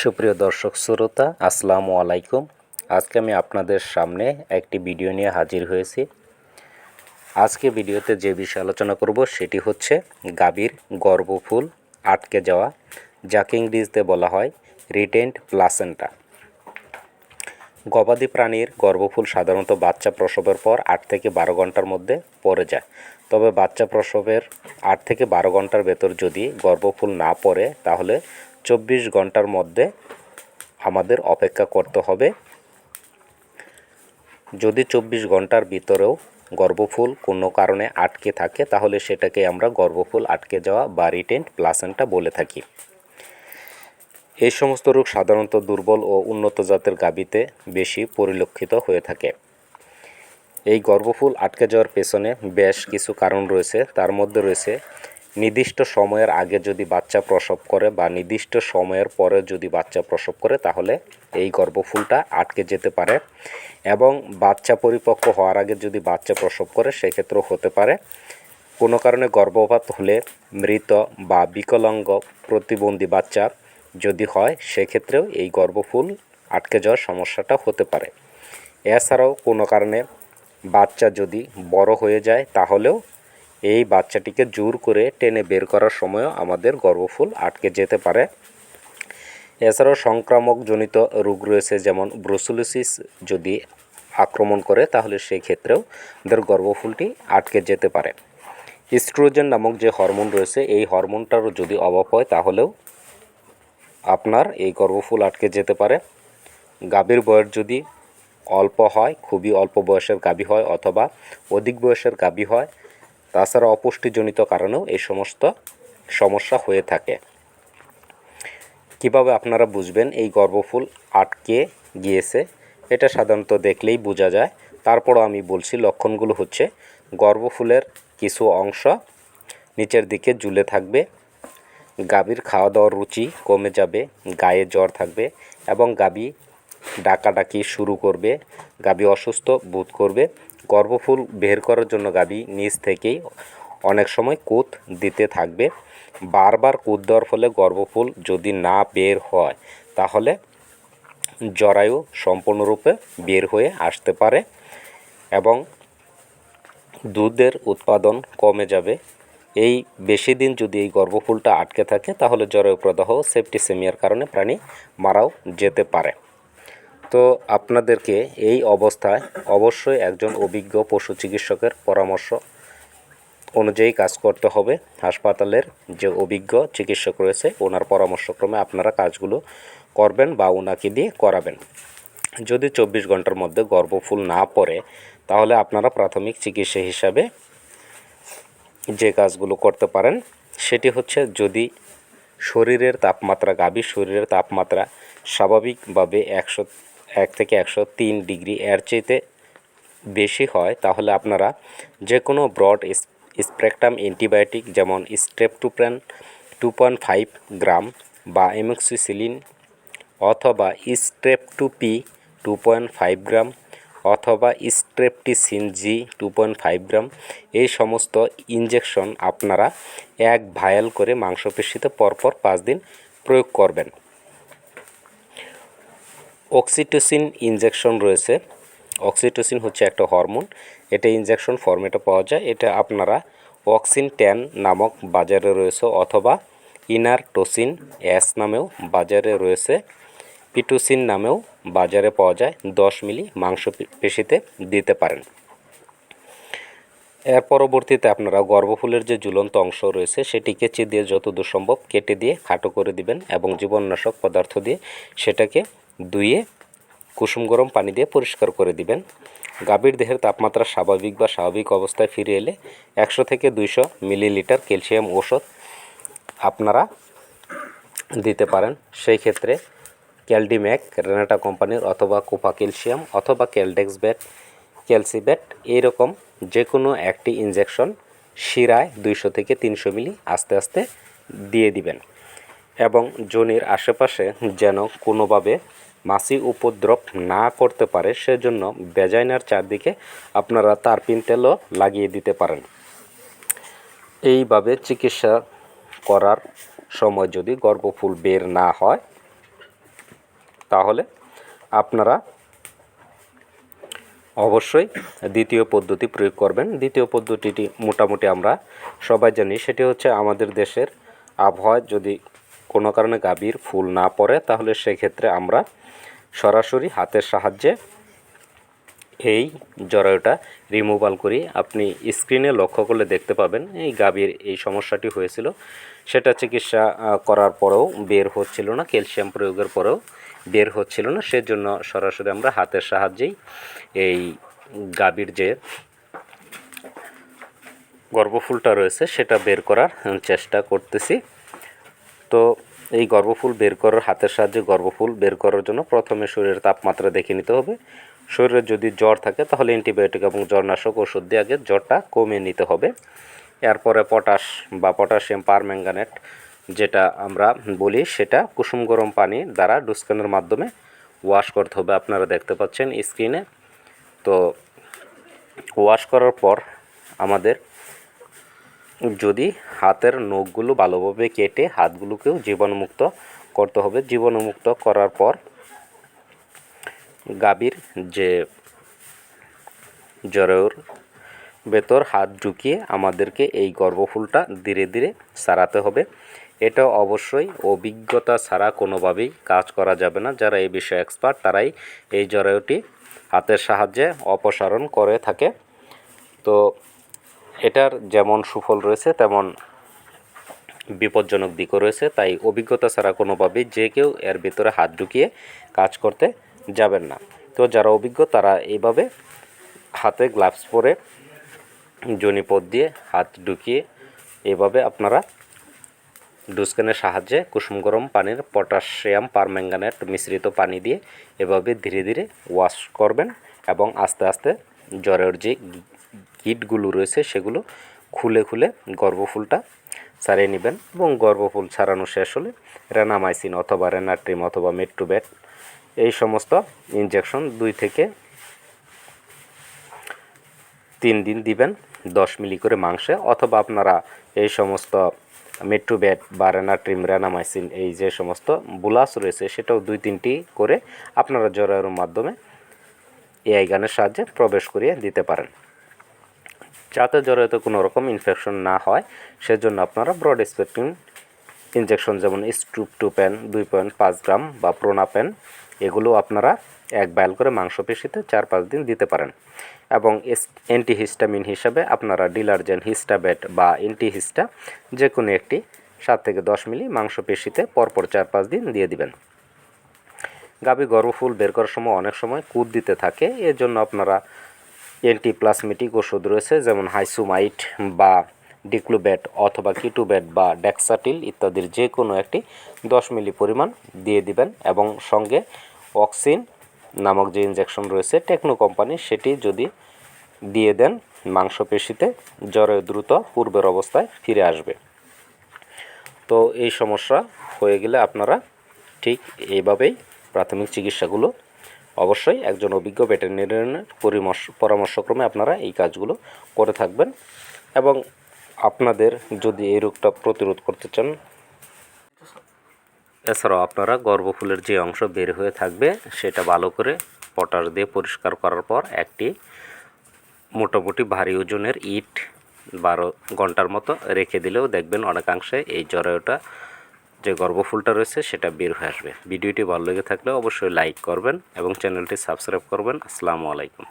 সুপ্রিয় দর্শক শ্রোতা, আসসালামু আলাইকুম। আজকে আমি আপনাদের সামনে একটি ভিডিও নিয়ে হাজির হয়েছি। আজকে ভিডিওতে যে বিষয়ে আলোচনা করব সেটি হচ্ছে গাভীর গর্ভফুল আটকে যাওয়া, যাকে ইংরেজিতে বলা হয় রিটেন্ট প্লাসেন্টা। গবাদি প্রাণীর গর্ভফুল সাধারণত বাচ্চা প্রসবের পর আট থেকে বারো ঘণ্টার মধ্যে পড়ে যায়। তবে বাচ্চা প্রসবের আট থেকে বারো ঘণ্টার ভেতর যদি গর্ভফুল না পড়ে, তাহলে চব্বিশ ঘণ্টার মধ্যে আমাদের অপেক্ষা করতে হবে। যদি চব্বিশ ঘণ্টার ভিতরেও গর্ভফুল কোনো কারণে আটকে থাকে, তাহলে সেটাকে আমরা গর্ভফুল আটকে যাওয়া বা রিটেন্ট প্লাসেন্টা বলে থাকি। এই সমস্ত রোগ সাধারণত দুর্বল ও উন্নত জাতের গাভীতে বেশি পরিলক্ষিত হয়ে থাকে। এই গর্ভফুল আটকে যাওয়ার পেছনে বেশ কিছু কারণ রয়েছে। তার মধ্যে রয়েছে নির্দিষ্ট সময়ের আগে যদি বাচ্চা প্রসব করে বা নির্দিষ্ট সময়ের পরে যদি বাচ্চা প্রসব করে, তাহলে এই গর্ভফুলটা আটকে যেতে পারে এবং বাচ্চা পরিপক্ক হওয়ার আগে যদি বাচ্চা প্রসব করে, সেক্ষেত্রেও হতে পারে। কোনো কারণে গর্ভপাত হলে মৃত বা বিকলাঙ্গ প্রতিবন্ধী বাচ্চা যদি হয়, সেক্ষেত্রেও এই গর্ভফুল আটকে যাওয়ার সমস্যাটা হতে পারে। এছাড়াও কোনো কারণে বাচ্চা যদি বড় হয়ে যায়, তাহলেও এই বাচ্চাটিকে জোর করে টেনে বের করার সময়ও আমাদের গর্ভফুল আটকে যেতে পারে। এছাড়াও সংক্রামকজনিত রোগ রয়েছে, যেমন ব্রুসুলোসিস যদি আক্রমণ করে, তাহলে সেই ক্ষেত্রেও আমাদের গর্ভফুলটি আটকে যেতে পারে। ইস্ট্রোজেন নামক যে হরমোন রয়েছে, এই হরমোনটারও যদি অভাব হয়, তাহলেও আপনার এই গর্ভফুল আটকে যেতে পারে। গাভীর বয়স যদি অল্প হয়, খুবই অল্প বয়সের গাভী হয়, অথবা অধিক বয়সের গাভী হয় তাছাড়া অপুষ্টিজনিত কারণেও এই সমস্ত সমস্যা হয়ে থাকে। কীভাবে আপনারা বুঝবেন এই গর্ভফুল আটকে গিয়েছে, এটা সাধারণত দেখলেই বোঝা যায়। তারপরও আমি বলছি, লক্ষণগুলো হচ্ছে গর্ভফুলের কিছু অংশ নিচের দিকে ঝুলে থাকবে, গাভীর খাওয়া দাওয়ার রুচি কমে যাবে, গায়ে জ্বর থাকবে এবং গাভী ডাকাডাকি শুরু করবে, গাভী অসুস্থ বোধ করবে। গর্ভফুল বের করার জন্য গাভী নিচ থেকেই অনেক সময় কুত দিতে থাকবে। বারবার কুত দেওয়ার ফলে গর্ভফুল যদি না বের হয়, তাহলে জরায়ু সম্পূর্ণরূপে বের হয়ে আসতে পারে এবং দুধের উৎপাদন কমে যাবে। এই বেশি দিন যদি এই গর্ভফুলটা আটকে থাকে, তাহলে জরায়ু প্রদাহ সেপ্টিসেমিয়ার কারণে প্রাণী মারাও যেতে পারে। তো আপনাদেরকে এই অবস্থায় অবশ্যই একজন অভিজ্ঞ পশু চিকিৎসকের পরামর্শ অনুযায়ী কাজ করতে হবে। হাসপাতালের যে অভিজ্ঞ চিকিৎসক রয়েছে, ওনার পরামর্শক্রমে আপনারা কাজগুলো করবেন বা ওনাকে দিয়ে করাবেন। যদি চব্বিশ ঘণ্টার মধ্যে গর্ভফুল না পড়ে, তাহলে আপনারা প্রাথমিক চিকিৎসা হিসাবে যে কাজগুলো করতে পারেন, সেটি হচ্ছে যদি শরীরের তাপমাত্রা, গাভীর শরীরের তাপমাত্রা স্বাভাবিকভাবে একশো এক থেকে একশো তিন ডিগ্রি এর চাইতে বেশি হয়, তাহলে আপনারা যে কোনো ব্রড স্প্রেকটাম অ্যান্টিবায়োটিক যেমন স্ট্রেপটুপ্রেন টু পয়েন্ট ফাইভ গ্রাম বা এমক্সিসিলিন অথবা স্ট্রেপটুপি টু পয়েন্ট ফাইভ গ্রাম অথবা স্ট্রেপটিসিন জি টু পয়েন্ট ফাইভ গ্রাম, এই সমস্ত ইঞ্জেকশন আপনারা এক ভায়াল করে মাংসপেশিতে পরপর পাঁচ দিন প্রয়োগ করবেন। অক্সিটোসিন ইনজেকশন রয়েছে। অক্সিটোসিন হচ্ছে একটা হরমোন এটা ইনজেকশন ফর্মেটে পাওয়া যায়। এটা আপনারা অক্সিন টেন নামক বাজারে রয়েছে অথবা ইনারটোসিন এস নামেও বাজারে রয়েছে। পিটুসিন নামেও বাজারে পাওয়া যায়। দশ মিলি মাংস পেশিতে দিতে পারেন। এর পরবর্তীতে আপনারা গর্ভফুলের যে ঝুলন্ত অংশ রয়েছে সেটি সেটিকে চিদিয়ে যতদূর সম্ভব কেটে দিয়ে খাটো করে দিবেন এবং জীবননাশক পদার্থ দিয়ে সেটাকে ধুয়ে কুসুম গরম পানি দিয়ে পরিষ্কার করে দিবেন। গাভীর দেহের তাপমাত্রা স্বাভাবিক বা স্বাভাবিক অবস্থায় ফিরে এলে একশো থেকে দুইশো মিলিলিটার ক্যালসিয়াম ওষুধ আপনারা দিতে পারেন। সেই ক্ষেত্রে ক্যালডিম্যাক, রেনাটা কোম্পানির অথবা কোপা ক্যালসিয়াম অথবা ক্যালডেক্স ব্যাট ক্যালসিব্যাট এইরকম যে কোনো একটি ইনজেকশন শিরায় দুইশো থেকে তিনশো মিলি আস্তে আস্তে দিয়ে দিবেন। এবং জনির আশেপাশে যেন কোনোভাবে মাছি উপদ্রব না করতে পারে, সেজন্য বেজাইনার চারদিকে আপনারা তারপিন তেলও লাগিয়ে দিতে পারেন। এইভাবে চিকিৎসা করার সময় যদি গর্ভফুল বের না হয়, তাহলে আপনারা অবশ্যই দ্বিতীয় পদ্ধতি প্রয়োগ করবেন। দ্বিতীয় পদ্ধতিটি মোটামুটি আমরা সবাই জানি, সেটি হচ্ছে আমাদের দেশের আবহাওয়ায় যদি কোনো কারণে গাভীর ফুল না পড়ে, তাহলে সেক্ষেত্রে আমরা সরাসরি হাতের সাহায্যে এই জরায়ুটা রিমুভাল করি। আপনি স্ক্রিনে লক্ষ্য করলে দেখতে পাবেন এই গাভীর এই সমস্যাটি হয়েছিল। সেটা চিকিৎসা করার পরেও বের হচ্ছিল না, ক্যালসিয়াম প্রয়োগের পরেও বের হচ্ছিল না। সেজন্য সরাসরি আমরা হাতের সাহায্যেই এই গাভীর যে গর্ভফুলটা রয়েছে, সেটা বের করার চেষ্টা করতেছি। তো এই গর্ভফুল বের করার হাতের সাহায্যে গর্ভফুল বের করার জন্য প্রথমে শরীরের তাপমাত্রা দেখে নিতে হবে। শরীরে যদি জ্বর থাকে তাহলে অ্যান্টিবায়োটিক এবং জ্বরনাশক ওষুধ দিয়ে আগে জ্বরটা কমিয়ে নিতে হবে। এরপরে পটাশ বা পটাশিয়াম পারম্যাঙ্গানেট যেটা আমরা বলি, সেটা কুসুম গরম পানি দ্বারা ডুস্কানের মাধ্যমে ওয়াশ করতে হবে। আপনারা দেখতে পাচ্ছেন স্ক্রিনে। তো ওয়াশ করার পর আমাদের যদি হাতের নখগুলো ভালোভাবে কেটে হাতগুলোকেও জীবাণুমুক্ত করতে হবে, জীবাণুমুক্ত করার পর গাভীর যে জ্বরের ভেতর হাত ঢুকিয়ে আমাদেরকে এই গর্ভফুলটা ধীরে ধীরে সারাতে হবে। এটা অবশ্যই অভিজ্ঞতা ছাড়া কোনোভাবেই কাজ করা যাবে না। যারা এই বিষয়ে এক্সপার্ট তারাই এই জরায়ুটি হাতের সাহায্যে অপসারণ করে থাকে। তো এটার যেমন সুফল রয়েছে, তেমন বিপজ্জনক দিকও রয়েছে। তাই অভিজ্ঞতা ছাড়া কোনোভাবেই যে কেউ এর ভিতরে হাত ঢুকিয়ে কাজ করতে যাবেন না। তো যারা অভিজ্ঞ, তারা এইভাবে হাতে গ্লাভস পরে জনিপদ দিয়ে হাত ঢুকিয়ে এভাবে আপনারা ডুস্কানের সাহায্যে কুসুম গরম পানির পটাশিয়াম পারম্যাঙ্গানেট মিশ্রিত পানি দিয়ে এভাবে ধীরে ধীরে ওয়াশ করবেন এবং আস্তে আস্তে জ্বরের যে কিটগুলো রয়েছে, সেগুলো খুলে খুলে গর্ভফুলটা ছাড়িয়ে নেবেন এবং গর্ভফুল ছাড়ানো শেষ হলে রেনামাইসিন অথবা রেনাট্রিম অথবা মেট্রোব্যাট এই সমস্ত ইনজেকশন দুই থেকে তিন দিন দিবেন, দশ মিলি করে মাংসে অথবা আপনারা এই সমস্ত মেট্রোব্যাট বা রেনাট্রিম, রেনামাইসিন এই যে সমস্ত বুলাস রয়েছে, সেটাও দুই তিনটি করে আপনারা জরায়ুর মাধ্যমে এআই গানের সাহায্যে প্রবেশ করিয়ে দিতে পারেন। যাতে জরায়ুতে কোনো রকম ইনফেকশন না হয়, সেজন্য আপনারা ব্রড স্পেকট্রিম ইনজেকশন যেমন স্ট্রুপ টু প্যান দুই পয়েন্ট পাঁচ গ্রাম বা প্রোনা প্যান এগুলো আপনারা এক বায়াল করে মাংসপেশিতে চার পাঁচ দিন দিতে পারেন। এবং অ্যান্টিহিস্টামিন হিসাবে আপনারা ডিলারজেন হিস্টাবেট বা অ্যান্টিহিস্টা যে কোনো একটি সাত থেকে দশ মিলি মাংসপেশিতে পরপর চার পাঁচ দিন দিয়ে দিবেন। গাভী গর্ভফুল বের করার সময় অনেক সময় কুদ দিতে থাকে এর জন্য আপনারা অ্যান্টিপ্লাসমেটিক ওষুধ রয়েছে, যেমন হাইসুমাইট বা ডিক্লুব্যাট অথবা কিটুব্যাট বা ডেক্সাটিল ইত্যাদির যে কোনো একটি দশ মিলি পরিমাণ দিয়ে দিবেন এবং সঙ্গে অক্সিন নামক যে ইনজেকশন রয়েছে, টেকনো কোম্পানি সেটি যদি দিয়ে দেন, মাংসপেশিতে জ্বরে দ্রুত পূর্বের অবস্থায় ফিরে আসবে। তো এই সমস্যা হয়ে গেলে আপনারা ঠিক এইভাবেই প্রাথমিক চিকিৎসাগুলো অবশ্যই একজন অভিজ্ঞ ভেটেরিনারিয়ানের পরামর্শ, পরামর্শক্রমে আপনারা এই কাজগুলো করে থাকবেন এবং আপনাদের যদি এই রোগটা প্রতিরোধ করতে চান, এছাড়াও আপনারা গর্ভফুলের যে অংশ বের হয়ে থাকবে সেটা ভালো করে পটাশ দিয়ে পরিষ্কার করার পর একটি মোটামুটি ভারী ওজনের ইট বারো ঘণ্টার মতো রেখে দিলেও দেখবেন অনেকাংশে এই জরায়ুটা যে গর্ভফুলটা রয়েছে সেটা বের হয়ে আসবে। ভিডিওটি ভালো লেগে থাকলে অবশ্যই লাইক করবেন এবং চ্যানেলটি সাবস্ক্রাইব করবেন। আসসালামু আলাইকুম।